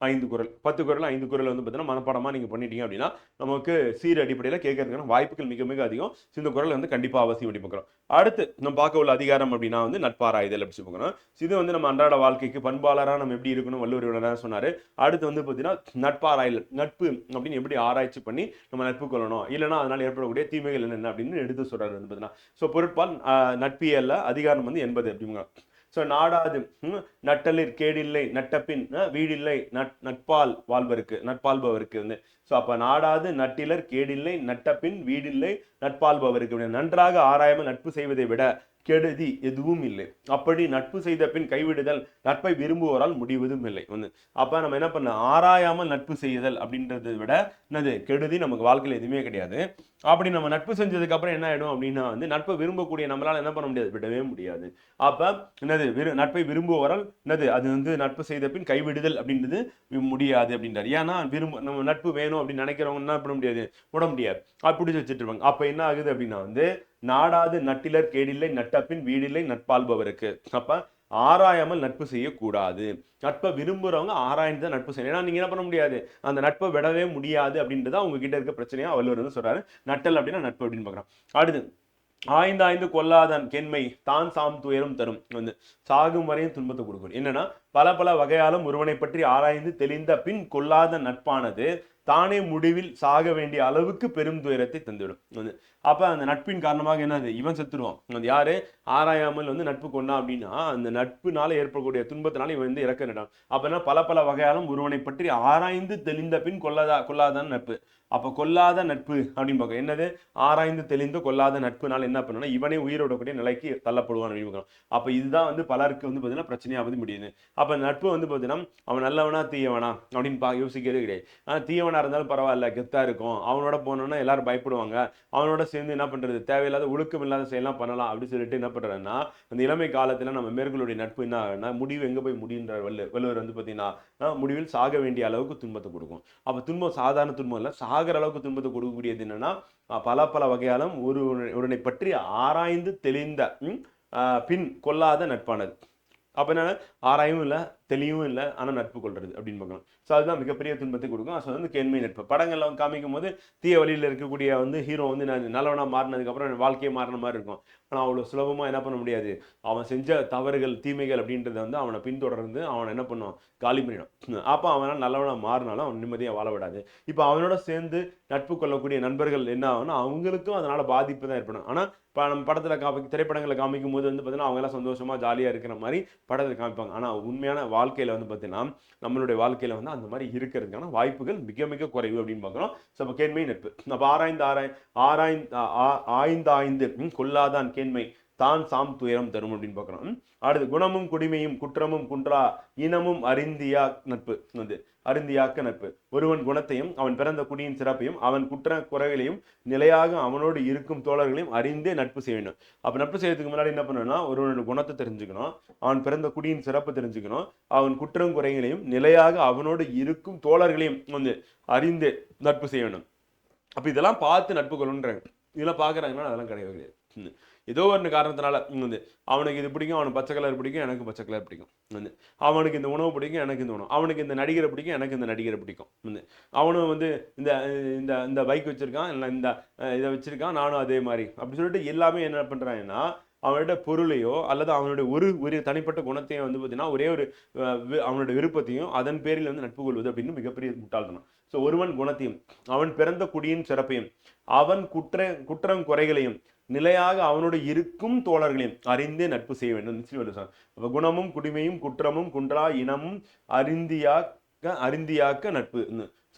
S1: ஐந்து குரல். பத்து குரல் ஐந்து குரல் வந்து பார்த்தீங்கன்னா மனப்பாடமாக நீங்கள் பண்ணிட்டீங்க அப்படின்னா நமக்கு சீர் அடிப்படையில் கேட்கறதுக்கான வாய்ப்புகள் மிக மிக அதிகம். So, இந்த குரல் வந்து கண்டிப்பாக அவசியம் அப்படி பார்க்குறோம். அடுத்து நம்ம பார்க்க உள்ள அதிகாரம் அப்படின்னா வந்து நட்பாராய்தல் அப்படி பார்க்குறோம். இது வந்து நம்ம அன்றாட வாழ்க்கைக்கு பண்பாளராக நம்ம எப்படி இருக்கணும்? வள்ளுவர் சொன்னார். அடுத்து வந்து பார்த்தீங்கன்னா நட்பாராய்தல் நட்பு அப்படின்னு எப்படி ஆராய்ச்சி பண்ணி நம்ம நட்பு கொள்ளணும்? இல்லைன்னா அதனால் ஏற்படக்கூடிய தீமைகள் என்னென்ன அப்படின்னு எடுத்து சொல்கிறாரு வந்து பார்த்தீங்கன்னா. ஸோ பொருட்பால் நட்பியல்ல அதிகாரம் வந்து எண்பது அப்படிங்க ஸோ நாடாது. நட்டலிற் கேடில்லை நட்டப்பின் வீடில்லை நட் நட்பால் வாழ்வருக்கு நட்பால்பவருக்கு வந்து. ஸோ அப்போ நாடாது நட்டிலர் கேடில்லை நட்டப்பின் வீடில்லை நட்பால்பவருக்கு நன்றாக ஆராயாமல் நட்பு செய்வதை விட கெடுதி எதுவும் இல்லை. அப்படி நட்பு செய்த பின் கைவிடுதல் நட்பை விரும்புவோரால் முடிவதும் இல்லை. வந்து அப்போ நம்ம என்ன பண்ண ஆராயாமல் நட்பு செய்தல் அப்படின்றத விட என்னது கெடுதி நமக்கு வாழ்க்கையில் எதுவுமே கிடையாது. அப்படி நம்ம நட்பு செஞ்சதுக்கப்புறம் என்ன ஆகிடும் அப்படின்னா வந்து நட்பை விரும்பக்கூடிய நம்மளால் என்ன பண்ண முடியாது? விடவே முடியாது. அப்போ என்னது விரு நட்பை விரும்புவோரால் என்னது அது வந்து நட்பு செய்த பின் கைவிடுதல் அப்படின்றது முடியாது அப்படின்றாரு. ஏன்னா விரும்ப நம்ம நட்பு வேணும் அப்படின்னு நினைக்கிறவங்க என்ன பண்ண முடியாது? விட முடியாது. அப்படி வச்சுட்டு இருப்பாங்க. அப்போ என்ன ஆகுது அப்படின்னா வந்து நாடாது நட்டிலர் கேடில்லை நட்டப்பின் வீடில்லை நட்பாள்பவருக்கு அப்போ ஆராயாமல் நட்பு செய்யக்கூடாது. நட்பை விரும்புகிறவங்க ஆராய்ந்து தான் நட்பு செய்யணும். ஏன்னா நீங்கள் என்ன பண்ண முடியாது? அந்த நட்பை விடவே முடியாது அப்படின்றத அவங்க கிட்ட இருக்க பிரச்சனையாக வள்ளுவர் வந்து சொல்கிறாரு நட்டல் அப்படின்னா நட்பு அப்படின்னு பார்க்குறோம். அடுத்து ஆய்ந்து ஆய்ந்து கொல்லாதான் கெண்மை தான் சாம் துயரம் தரும். வந்து சாகும் வரையும் துன்பத்தை கொடுக்கும். என்னன்னா பல பல வகையாலும் ஒருவனை பற்றி ஆராய்ந்து தெளிந்த பின் கொல்லாத நட்பானது தானே முடிவில் சாக வேண்டிய அளவுக்கு பெரும் துயரத்தை தந்துவிடும். வந்து அந்த நட்பின் காரணமாக என்னது இவன் செத்துருவான். அது யாரு? ஆராயாமல் வந்து நட்பு கொண்டா அப்படின்னா அந்த நட்புனால ஏற்படக்கூடிய துன்பத்தினால இவன் வந்து இறக்க நடான் அப்ப பல பல வகையாலும் ஒருவனை பற்றி ஆராய்ந்து தெளிந்த பின் கொல்லாதா கொல்லாதான் நட்பு. அப்ப கொல்லாத நட்பு அப்படின்னு பார்க்க என்னது? ஆராய்ந்து தெளிந்து கொல்லாத நட்புனால என்ன பண்ணணும்னா இவனே உயிரோடக்கூடிய நிலைக்கு தள்ளப்படுவான் அப்படின்னு பார்க்கணும். அப்ப இதுதான் வந்து பலருக்கு வந்து பார்த்தீங்கன்னா பிரச்சனையாவது முடியுது. அப்போ நட்பு வந்து பார்த்தீங்கன்னா அவன் நல்லவனா தீயவனா அப்படின்னு பா யோசிக்கிறதே கிடையாது. ஆனால் தீயவனா இருந்தாலும் பரவாயில்ல கெத்தாக இருக்கும். அவனோட போனோன்னா எல்லாரும் பயப்படுவாங்க. அவனோட சேர்ந்து என்ன பண்ணுறது தேவையில்லாத ஒழுக்கம் இல்லாத செயலாம் பண்ணலாம் அப்படின்னு சொல்லிட்டு என்ன பண்ணுறதுன்னா அந்த இளமை காலத்தில் நம்ம மேற்களுடைய நட்பு என்ன ஆகுனா முடிவு எங்கே போய் முடின்ற வல்லு வள்ளுவர் வந்து பார்த்தீங்கன்னா முடிவில் சாக வேண்டிய அளவுக்கு துன்பத்தை கொடுக்கும். அப்போ துன்பம் சாதாரண துன்பம் இல்லை சாகிற அளவுக்கு துன்பத்தை கொடுக்கக்கூடியது என்னென்னா பல பல வகையாலும் ஒரு ஒருவனை பற்றி ஆராய்ந்து தெளிந்த பின் கொல்லாத நட்பானது. அப்ப என்ன ஆராயவும் இல்லை தெளிவும் இல்லை ஆனால் நட்பு கொள்வது அப்படின்னு பார்க்கணும் ஸோ அதுதான் மிகப்பெரிய துன்பத்தை கொடுக்கும். ஸோ வந்து கேண்மை நட்பு. படங்கள்ல காமிக்கும் போது தீய வழியில இருக்கக்கூடிய வந்து ஹீரோ வந்து நான் நல்லவனாக மாறினதுக்கப்புறம் வாழ்க்கையை மாறின மாதிரி இருக்கும். ஆனால் அவ்வளோ சுலபமாக என்ன பண்ண முடியாது. அவன் செஞ்ச தவறுகள் தீமைகள் அப்படின்றத வந்து அவனை பின்தொடர்ந்து அவனை என்ன பண்ணுவான்? காலி பண்ணிடும். அப்போ அவனால் நல்லவனாக மாறினாலும் அவன் நிம்மதியாக வாழ விடாது. இப்போ அவனோட சேர்ந்து நட்பு கொள்ளக்கூடிய நண்பர்கள் என்ன ஆகும்னா அவங்களுக்கும் அதனால் பாதிப்பு தான் ஏற்படும். ஆனால் இப்போ நம்ம படத்தில் காமி திரைப்படங்களை காமிக்கும் போது வந்து பார்த்தீங்கன்னா அவங்களாம் சந்தோஷமாக ஜாலியாக இருக்கிற மாதிரி படத்தில் காமிப்பாங்க. ஆனால் உண்மையான வாழ்க்கையில் வந்து பார்த்தீங்கன்னா நம்மளுடைய வாழ்க்கையில் வந்து அந்த மாதிரி இருக்கிறதுக்கான வாய்ப்புகள் மிக மிக குறைவு அப்படின்னு பார்க்குறோம். ஸோ அப்போ கேண்மை நட்பு. நம்ம ஆராய்ந்து ஆராய் ஆராய்ந்து ஆ- ஆய்ந்து ஆய்ந்து கொல்லாதான் கேண்மை. தான் சாம் துயரம் தரும் அப்படின்னு பார்க்குறோம். அடுத்து குணமும் குடிமையும் குற்றமும் குன்றா இனமும் அறிந்தியா நட்பு. வந்து அருந்தியாக்க நட்பு. ஒருவன் குணத்தையும் அவன் பிறந்த குடியின் சிறப்பையும் அவன் குற்ற குறைகளையும் நிலையாக அவனோடு இருக்கும் தோழர்களையும் அறிந்தே நட்பு செய்ய வேண்டும். அப்போ நட்பு செய்யறதுக்கு முன்னாடி என்ன பண்ணணும்னா ஒருவனோட குணத்தை தெரிஞ்சுக்கணும். அவன் பிறந்த குடியின் சிறப்பு தெரிஞ்சுக்கணும். அவன் குற்றம் குறைகளையும் நிலையாக அவனோடு இருக்கும் தோழர்களையும் வந்து அறிந்து நட்பு செய்ய வேண்டும். அப்போ இதெல்லாம் பார்த்து நட்பு கொள்ளுன்றாங்க இதெல்லாம் பார்க்குறாங்கன்னா அதெல்லாம் கிடையாது. ஏதோ ஒரு காரணத்தினால வந்து அவனுக்கு இது பிடிக்கும் அவனுக்கு பச்சை கலர் பிடிக்கும் எனக்கு பச்சை கலர் பிடிக்கும். வந்து அவனுக்கு இந்த உணவு பிடிக்கும் எனக்கு இந்த உணவு. அவனுக்கு இந்த நடிகரை பிடிக்கும் எனக்கு இந்த நடிகரை பிடிக்கும். வந்து அவனும் வந்து இந்த இந்த இந்த பைக் வச்சுருக்கான் இல்லை இந்த இதை வச்சுருக்கான் நானும் அதே மாதிரி. அப்படி சொல்லிட்டு எல்லாமே என்ன பண்ணுறாங்கன்னா அவனோட பொருளையோ அல்லது அவனுடைய ஒரு ஒரு தனிப்பட்ட குணத்தையும் வந்து பார்த்தீங்கன்னா ஒரே ஒரு அவனோட வி- அவனுடைய விருப்பத்தையும் அதன் பேரில் வந்து நட்பு கொள்வது அப்படின்னு மிகப்பெரிய முட்டாள்தனம். ஸோ ஒருவன் குணத்தையும் அவன் பிறந்த குடியின் சிறப்பையும் அவன் குற்ற குற்றம் குறைகளையும் நிலையாக அவனோடு இருக்கும் தோழர்களையும் அறிந்தே நட்பு செய்ய வேண்டும். நிச்சயம் குணமும் குடிமையும் குற்றமும் குன்றா இனமும் அறிந்தியாக்க அறிந்தியாக்க நட்பு.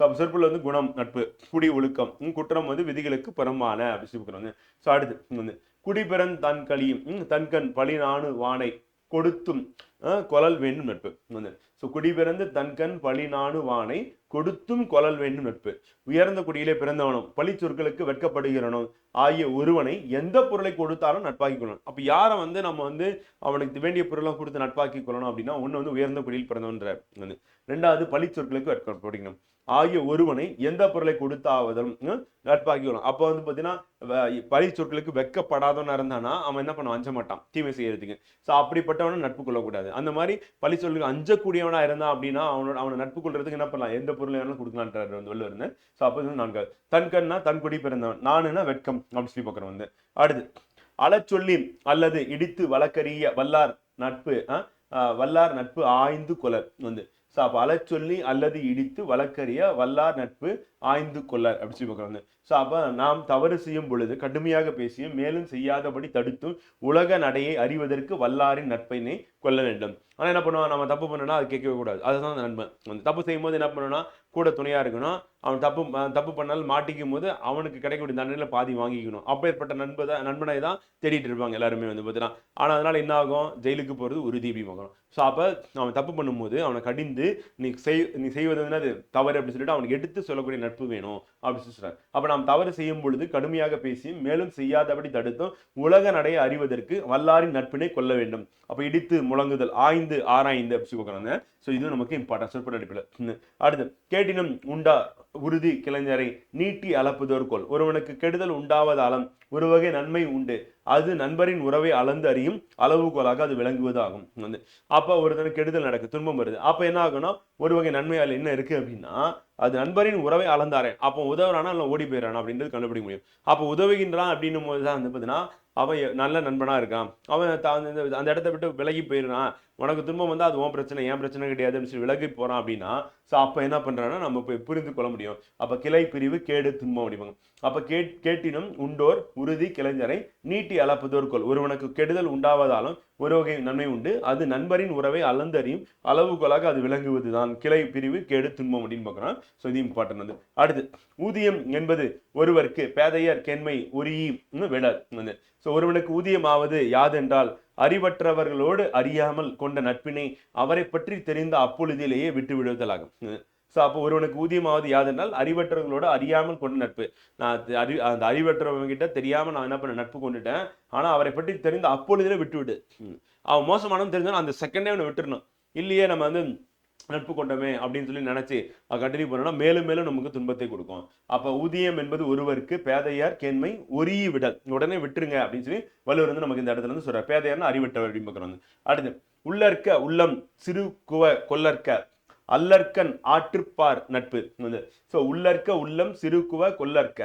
S1: ஸோ அப்போ வந்து குணம் நட்பு குடி ஒழுக்கம் குற்றம் வந்து விதிகளுக்கு புறம்பான அப்படின்னு ஸோ அடுத்து வந்து குடிபிறன் தன் கலியும் ம், தன்கண் பழிநாணு வானை கொடுத்தும் அஹ், வேண்டும் நட்பு. வந்து. ஸோ குடிபிறந்து தன்கண் பழி நானு வானை கொடுத்தும் கொலல் வேண்டும் நட்பு. உயர்ந்த குடியிலே பிறந்தவனும் பழி சொற்களுக்கு வெட்கப்படுகிறனும் ஆகிய ஒருவனை எந்த பொருளை கொடுத்தாலும் நட்பாக்கி கொள்ளணும். அப்போ யாரை வந்து நம்ம வந்து அவனுக்கு வேண்டிய பொருளெல்லாம் கொடுத்து நட்பாக்கி கொள்ளணும் அப்படின்னா ஒன்று வந்து உயர்ந்த குடியில் பிறந்தவன்ற வந்து. ரெண்டாவது பழி சொற்களுக்கு படிக்கணும் ஆகிய ஒருவனை எந்த பொருளை கொடுத்தாவதும் ம், நட்பாக்கி வரும். அப்போ வந்து பார்த்தீங்கன்னா பழி சொற்களுக்கு வெக்கப்படாதவனா இருந்தானா அவன் என்ன பண்ணுவான்? அஞ்ச மாட்டான். தீமை செய்யறதுக்கு ஸோ அப்படிப்பட்டவனை நட்பு கொள்ளக்கூடாது. அந்த மாதிரி பழி சொல்லுக்கு அஞ்சக்கூடியவனா இருந்தான் அப்படின்னா அவனோட அவனை நட்பு கொள்றதுக்கு என்ன பண்ணலாம்? எந்த பொருளை வேணாலும் கொடுக்கலான்றாரு வந்து வெளில இருந்தேன் ஸோ அப்போ வந்து நான்கு தன் கண்ணா தன் குடி பிறந்தவன். நானுன்னா வெட்கம். அப்படின்னு சொல்லி பார்க்குறேன் வந்து. அடுத்து அலச்சொல்லி அல்லது இடித்து வழக்கறிய வல்லார் நட்பு வல்லார் நட்பு ஆய்ந்து கொலர் வந்து. ஸோ அப்போ அலச்சொல்லி அல்லது இடித்து வழக்கறிய வல்லார் நட்பு ஆய்ந்து கொள்ளார் அப்படின்னு சொல்லி பார்க்குறாங்க ஸோ அப்போ நாம் தவறு செய்யும் பொழுது கடுமையாக பேசியும் மேலும் செய்யாதபடி தடுத்தும் உலக நடையை அறிவதற்கு வல்லாரின் நட்பினை கொள்ள வேண்டும். ஆனால் என்ன பண்ணுவான்? நம்ம தப்பு பண்ணனா அது கேட்கவே கூடாது. அதுதான் அந்த நண்பன். அந்த தப்பு செய்யும் போது என்ன பண்ணணும்னா கூட துணையாக இருக்கணும். அவன் தப்பு தப்பு பண்ணாலும் மாட்டிக்கும் போது அவனுக்கு கிடைக்கக்கூடிய தண்டனையில் பாதி வாங்கிக்கணும். அப்பேற்பட்ட நண்பதை நண்பனை தான் தேடிட்டு இருப்பாங்க எல்லாருமே வந்து பார்த்தீங்கன்னா. ஆனால் அதனால் என்ன ஆகும்? ஜெயிலுக்கு போகிறது உறுதி அப்படிம்பாங்க ஸோ அப்போ அவன் தப்பு பண்ணும்போது அவனை கடிந்து நீ செய் நீ செய்வது என்னது? தவறு அப்படின்னு சொல்லிட்டு அவனுக்கு எடுத்து சொல்லக்கூடிய நட்பு வேணும் அப்படின்னு சொல்லி சொல்றாரு. அப்போ நாம் தவறு செய்யும் பொழுது கடுமையாக பேசி மேலும் செய்யாதபடி தடுத்தும் உலக நடையை அறிவதற்கு வல்லாரின் நட்பினை கொள்ள வேண்டும். அப்போ இடித்து முழங்குதல் ஆய்ந்து ஆராய்ந்து அப்படி சொல்லுவாங்க ஸோ இது நமக்கு இம்பார்ட்டன் சொற்பட அடிப்பில் அடுத்து கேட்டினும் உண்டா உறுதி கிளைஞரை நீட்டி அளப்புதோர் ஒருவனுக்கு கெடுதல் உண்டாவதாலும் ஒரு வகை நன்மை உண்டு. அது நண்பரின் உறவை அளந்து அறியும் அளவுகோலாக அது விளங்குவதாகும். வந்து அப்போ ஒருத்தனுக்கு கெடுதல் நடக்கு துன்பம் வருது. அப்போ என்ன ஆகும்னா ஒரு வகை நன்மையால் என்ன இருக்கு அப்படின்னா அது நண்பரின் உறவை அளந்தாரே. அப்போ உதவுறானா இல்லை ஓடி போயிடறானா அப்படின்றது கண்டுபிடிக்க முடியும். அப்போ உதவுகின்றான் அப்படின்னும் போது தான் வந்து பார்த்தீங்கன்னா அவன் நல்ல நண்பனாக இருக்கான். அவன் அந்த இடத்த விட்டு விலகி போயிடுறான். உனக்கு துன்பம் வந்தால் அது உன் பிரச்சனை ஏன் பிரச்சனை கிடையாது அப்படின்னு சொல்லி விலகி போகிறான் அப்படின்னா ஸோ அப்போ என்ன பண்ணுறான்னா நம்ம போய் புரிந்து கொள்ள முடியும். அப்போ கிளை பிரிவு கேடு துன்பம் அப்படிம்பாங்க. அப்போ கேட் கேட்டினும் உண்டோர் உறுதி கிளைஞரை நீட்டி அளப்பதோர் கொள் ஒருவனுக்கு கெடுதல் உண்டாவதாலும் ஒரு வகை நன்மை உண்டு. அது நண்பரின் உறவை அளந்தறியும் அளவுகோலாக அது விளங்குவதுதான். கிளை பிரிவு கேடு துன்பம் அப்படின்னு பார்க்குறான். ஸோ இது இம்பார்ட்டன் வந்து. அடுத்து ஊதியம் என்பது ஒருவருக்கு பேதையர் கேண்மை உரியி விடல். வந்து. ஸோ ஒருவனுக்கு ஊதியமாவது யாதென்றால் அறிவற்றவர்களோடு அறியாமல் கொண்ட நட்பினை அவரை பற்றி தெரிந்த அப்பொழுதிலேயே விட்டு விடுதலாகும். ஸோ அப்போ ஒருவனுக்கு ஊதியமாவது யாதென்றால் அறிவற்றவர்களோடு அறியாமல் கொண்ட நட்பு. நான் அறி அந்த அறிவற்றவங்க கிட்ட தெரியாமல் நான் என்ன பண்ண நட்பு கொண்டுட்டேன். ஆனால் அவரை பற்றி தெரிந்த அப்பொழுதிலே விட்டு விடு. அவன் மோசமானவன் தெரிஞ்சாலும் அந்த செகண்டே அவனை விட்டுருணும் இல்லையே நம்ம வந்து நட்பு கொண்டமே அப்படின்னு சொல்லி நினச்சி கண்டினியூ பண்ணோம்னா மேலும் மேலும் நமக்கு துன்பத்தை கொடுக்கும். அப்போ ஊதியம் என்பது ஒருவருக்கு பேதையார் கேண்மை ஒரீ விடல். உடனே விட்டுருங்க அப்படின்னு சொல்லி வள்ளுவர் வந்து நமக்கு இந்த இடத்துல இருந்து சொல்கிறார் பேதையார்னு அறிவிட்டவர் அப்படின்னு பார்க்குறோம் அடுத்து உள்ளற்க உள்ளம் சிறு குவ கொல்லற்க அல்லற்கன் ஆற்றுப்பார் நட்பு. வந்து ஸோ உள்ளற்க உள்ளம் சிறுகுவ கொல்லற்க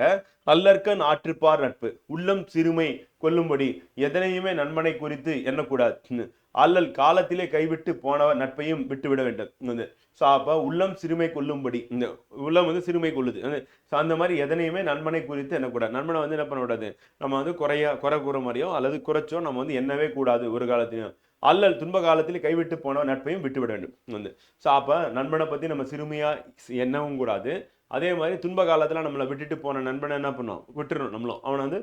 S1: அல்லற்கன் ஆற்றுப்பார் நட்பு. உள்ளம் சிறுமை கொல்லும்படி எதனையுமே நன்மனை குறித்து எண்ணக்கூடாது. அல்லல் காலத்திலே கைவிட்டு போனவர் நட்பையும் விட்டுவிட வேண்டும். வந்து ஸோ அப்போ உள்ளம் சிறுமை கொல்லும்படி. இந்த உள்ளம் வந்து சிறுமை கொள்ளுது ஸோ அந்த மாதிரி எதனையுமே நண்பனை குறித்து எண்ணக்கூடாது நண்பனை வந்து என்ன பண்ணக்கூடாது நம்ம வந்து குறைய குறை கூற மாதிரியோ அல்லது குறைச்சோ நம்ம வந்து எண்ணவே கூடாது ஒரு காலத்திலையும் அல்லல் துன்ப காலத்தில் கைவிட்டு போன நட்பையும் விட்டுவிட வேண்டும். வந்து ஸோ அப்போ நண்பனை பற்றி நம்ம சிறுமையாக எண்ணவும் கூடாது. அதே மாதிரி துன்ப காலத்தில் நம்மளை விட்டுட்டு போன நண்பனை என்ன பண்ணோம்? விட்டுறணும் நம்மளும். அவனை வந்து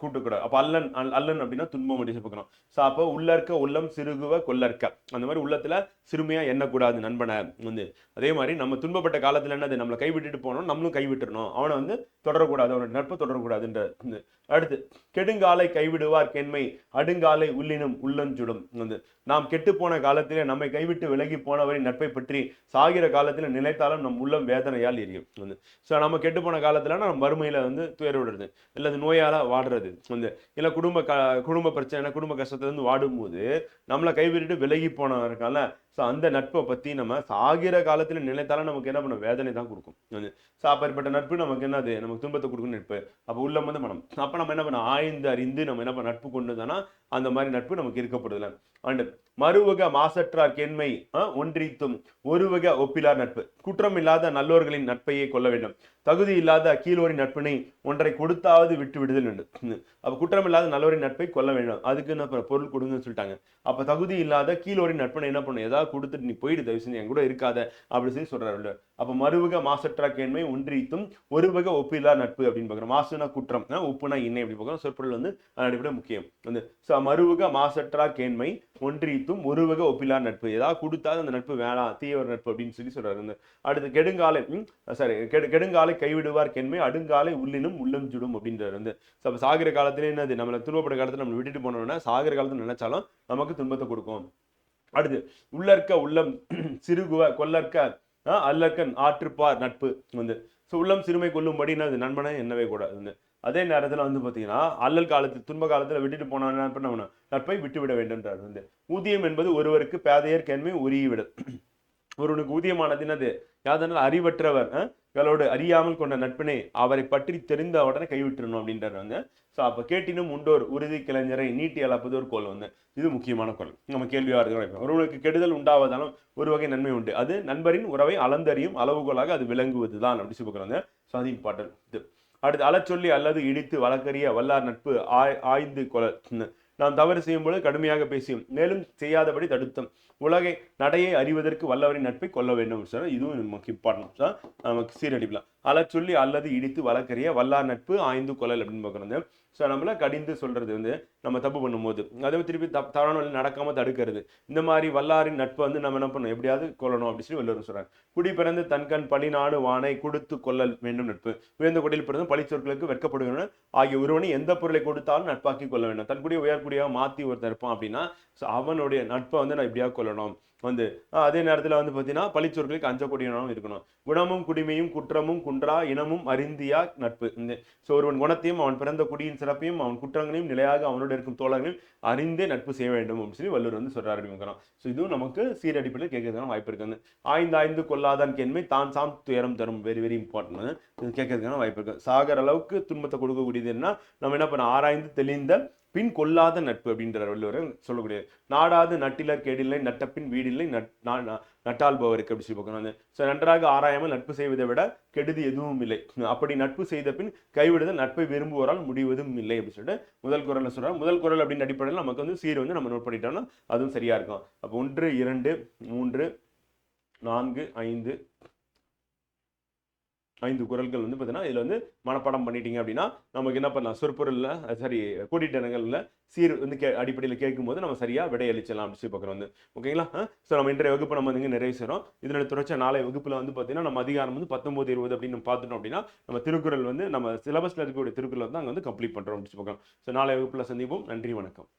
S1: கூட்டுக்கூட அப்போ அல்லன் அல்- அல்லன் அப்படின்னா துன்பம் அப்படி பார்க்கணும். ஸோ அப்போ உள்ளற்க உள்ளம் சிறுகுவ கொல்லற்க அந்த மாதிரி உள்ளத்தில் சிறுமையாக எண்ணக்கூடாது நண்பனை. வந்து அதே மாதிரி நம்ம துன்பப்பட்ட காலத்தில் என்னது நம்மளை கைவிட்டுட்டு போனோம் நம்மளும் கைவிட்டுறணும். அவனை வந்து தொடரக்கூடாது அவனோட நட்பை தொடரக்கூடாதுன்ற இது. அடுத்து கெடுங்காலை கைவிடுவார் கெண்மை அடுங்காலை உள்ளினும் உள்ளஞ்சுடும் வந்து நாம் கெட்டுப்போன காலத்திலே நம்மை கைவிட்டு விலகி போனவரின் நட்பை பற்றி சாகிற காலத்தில் நினைத்தாலும் நம் உள்ளம் வேதனையால் எரியும். வந்து ஸோ நம்ம கெட்டுப்போன காலத்தில் நம்ம வறுமையில் வந்து துயர் விடுறது இல்லது நோயால் வாடுறது. வந்து இல்லை குடும்ப க குடும்ப பிரச்சனை குடும்ப கஷ்டத்துலேருந்து வாடும்போது நம்மளை கைவிட்டுட்டு விலகி போனவருக்கால ஸோ அந்த நட்பை பற்றி நம்ம சாகிற காலத்தில் நினைத்தாலும் நமக்கு என்ன பண்ணும்? வேதனை தான் கொடுக்கும். வந்து ஸோ அப்பேற்பட்ட நட்பு நமக்கு என்னது? நமக்கு துன்பத்தை கொடுக்கும் நட்பு. அப்போ உள்ளம் வந்து மனம். அப்போ நம்ம என்ன பண்ண? ஆய்ந்து அறிந்து நம்ம என்ன பண்ண? நட்பு கொண்டு தானா அந்த மாதிரி நட்பு நமக்கு இருக்கப்படுதுல அண்டு மறுவக மாசற்றார் கேண்மை ஒன்றித்தும் ஒருவக ஒப்பிலார் நட்பு. குற்றம் இல்லாத நல்லோர்களின் நட்பையே கொள்ள வேண்டும். தகுதி இல்லாத கீழோரின் நட்பினை ஒன்றை கொடுத்தாவது விட்டு விடுதல் வேண்டும். அப்போ குற்றம் இல்லாத நல்லோரின் நட்பை கொள்ள வேண்டும். அதுக்கு என்ன பொருள் கொடுங்கன்னு சொல்லிட்டாங்க. அப்போ தகுதி இல்லாத கீழோரின் நட்பினை என்ன பண்ணும்? ஏதாவது ஏதாவது கொடுத்துட்டு நீ போயிடு தயவு செஞ்சு என் கூட இருக்காத அப்படி சொல்லி சொல்றாரு அப்போ அப்ப மறுவக மாசற்றா கேண்மை ஒன்றித்தும் ஒருவக ஒப்பில்லா நட்பு அப்படின்னு பார்க்குறோம். மாசுனா குற்றம் உப்புனா இன்னை அப்படி பார்க்குறோம். சொற்பொருள் வந்து அதன் முக்கியம். வந்து ஸோ மறுவக மாசற்றா கேண்மை ஒன்றித்தும் ஒருவக ஒப்பில்லா நட்பு. ஏதாவது கொடுத்தா அந்த நட்பு வேணாம் தீவிர நட்பு அப்படின்னு சொல்லி சொல்றாரு. வந்து அடுத்து கெடுங்காலை சாரி கெடு கெடுங்காலை கைவிடுவார் கேண்மை அடுங்காலை உள்ளினும் உள்ளம் சுடும் அப்படின்றாரு. வந்து சாகிற காலத்துல என்னது? நம்மளை துன்பப்பட காலத்துல நம்ம விட்டுட்டு போனோம்னா சாகிற காலத்துல நினைச்சாலும் நமக்கு துன்பத்தை கொடுக்கும். அடுத்து உள்ளற்க உள்ளம் சிறுகுவ கொல்லற்க அல்லற்கன் ஆற்றுப்பார் நட்பு வந்து. ஸோ உள்ளம் சிறுமை கொல்லும்படி அது நண்பனை என்னவே கூடாது வந்து. அதே நேரத்தில் வந்து பார்த்தீங்கன்னா அல்லல் காலத்தில் துன்ப காலத்தில் விட்டுட்டு போனா என்ன பண்ணணும் நட்பை விட்டு விட வேண்டும்ன்றார் வந்து. ஊதியம் என்பது ஒருவருக்கு பேதையர் கேண்மை உரியவிடல் ஒருவனுக்கு ஊதியமானது என்னது? யாதனால் அறிவற்றவர் களோடு அறியாமல் கொண்ட நட்பினை அவரை பற்றி தெரிந்த உடனே கைவிட்டுறணும் அப்படின்றார் வந்து. ஸோ அப்போ கேட்டினும் உண்டோர் உறுதி கிளைஞரை நீட்டி அளப்பதோர் கோல் வந்து. இது முக்கியமான கோல். நம்ம கேள்வியாக இருக்கிறோம் ஒருவனுக்கு கெடுதல் உண்டாவதாலும் ஒரு வகை நன்மை உண்டு. அது நண்பரின் உறவை அளந்தறியும் அளவுகோலாக அது விளங்குவது தான் அப்படி சொல்லுறாங்க ஸோ அது இம்பார்ட்டன்ட் இது. அடுத்து அலச்சொல்லி அல்லது இடித்து வழக்கறிய வல்லார் நட்பு ஆய் ஆய்ந்து கொல நாம் தவறு செய்யும்போது கடுமையாக பேசியும். மேலும் செய்யாதபடி தடுத்தோம். உலகை நடையை அறிவதற்கு வல்லவரின் நட்பை கொள்ள வேண்டும். சொன்னால் இதுவும் நமக்கு இம்பார்ட்டன்ஸ் சார் நமக்கு சீரடிக்கலாம் அலச்சொல்லி அல்லது இடித்து வளர்க்கறிய வல்லார் நட்பு ஆய்ந்து கொள்ளல் அப்படின்னு பார்க்குறது ஸோ நம்மளை கடிந்து சொல்கிறது வந்து நம்ம தப்பு பண்ணும்போது அதே திருப்பி தப் தவறான வழி நடக்காம தடுக்கிறது. இந்த மாதிரி வல்லாரின் நட்பை வந்து நம்ம என்ன பண்ணணும்? எப்படியாவது கொள்ளணும் அப்படின்னு சொல்லி வள்ளுவர் சொல்கிறாங்க குடி பிறந்து தன்கண் பழிநாடு வானை கொடுத்து கொள்ளல் வேண்டும் நட்பு. உயர்ந்த குடியில் பிறந்து பழிச்சொற்களுக்கு வெட்கப்படுவேன் ஆகிய ஒருவனை எந்த பொருளை கொடுத்தாலும் நட்பாக்கி கொள்ள வேண்டும். தன் குடியை உயர்குடியாக மாற்றி ஒருத்தர் இருப்பான் அப்படின்னா ஸோ அவனுடைய நட்பை வந்து நான் எப்படியா கொள்ளணும் வந்து அதே நேரத்தில் வந்து பார்த்தீங்கன்னா பழிச்சொற்களுக்கு அஞ்சக்கூடியவனும் இருக்கணும். குணமும் குடிமையும் குற்றமும் குன்றா இனமும் அறிந்தியா நட்பு. இந்த ஸோ ஒருவன் குணத்தையும் அவன் பிறந்த குடியின் சிறப்பையும் அவன் குற்றங்களையும் நிலையாக அவனோடு இருக்கும் தோழர்களையும் அறிந்தே நட்பு செய்ய வேண்டும் அப்படின்னு சொல்லி வள்ளுவர் வந்து சொல்கிறார் அப்படிங்கிறோம் ஸோ இதுவும் நமக்கு சீரடிப்பில் கேட்கறதுக்கான வாய்ப்பு இருக்குது ஆய்ந்து ஆய்ந்து கொள்ளாதான் கேண்மை தான் சாம் துயரம் தரும். வெரி வெரி இம்பார்ட்டன்ட் இது கேட்கறதுக்கான வாய்ப்பு இருக்குது சாகர அளவுக்கு துன்பத்தை கொடுக்கக்கூடியது என்ன நம்ம என்ன பண்ண ஆராய்ந்து தெளிந்த பின் கொல்லாத நட்பு அப்படின்ற வள்ளுவர் சொல்லக்கூடிய நாடாது நட்டிலர் கேடில்லை நட்டப்பின் வீடில்லை நட் நா- நட்டாள்பவருக்கு அப்படி சொல்லி பார்க்கணும். ஸோ நன்றாக ஆராயாமல் நட்பு செய்வதை விட கெடுதி எதுவும் இல்லை. அப்படி நட்பு செய்த பின் கைவிடுதல் நட்பை விரும்புவோரால் முடிவதும் இல்லை அப்படின்னு சொல்லிட்டு முதல் குரலில் சொல்கிறார் முதல் குரல் அப்படின்னு அடிப்படையில் நமக்கு வந்து சீர் வந்து நம்ம நோட் பண்ணிட்டோம்னா அதுவும் சரியாக இருக்கும். அப்போ ஒன்று இரண்டு மூன்று நான்கு ஐந்து ஐந்து குரல்கள் வந்து பார்த்தீங்கன்னா இதில் வந்து மனப்பாடம் பண்ணிட்டீங்க அப்படின்னா நமக்கு என்ன பண்ணலாம்? சொற்பொருளில் சாரி கூட்டிட்டனங்களில் சீர் வந்து கே அடிப்படையில் கேட்கும்போது நம்ம சரியாக விடையளிச்சலாம் அப்படின்னு சொல்லி பார்க்குறோம் வந்து. ஓகேங்களா? ஸோ நம்ம இன்றைய வகுப்பு நம்ம வந்து நிறைவு செய்கிறோம் இதனோட தொடர்ச்சி நாளை வகுப்பில் வந்து பார்த்தீங்கன்னா நம்ம அதிகாரம் வந்து பத்தொம்போது இருபது அப்படின்னு பார்த்துட்டோம் அப்படின்னா நம்ம திருக்குறள் வந்து நம்ம சிலபஸில் இருக்கக்கூடிய திருக்குறள் வந்து அங்கே வந்து கம்ப்ளீட் பண்ணுறோம் அப்படின்னு சொல்லி பார்க்குறோம். ஸோ நாளை வகுப்பில் சந்திப்போம். நன்றி வணக்கம்.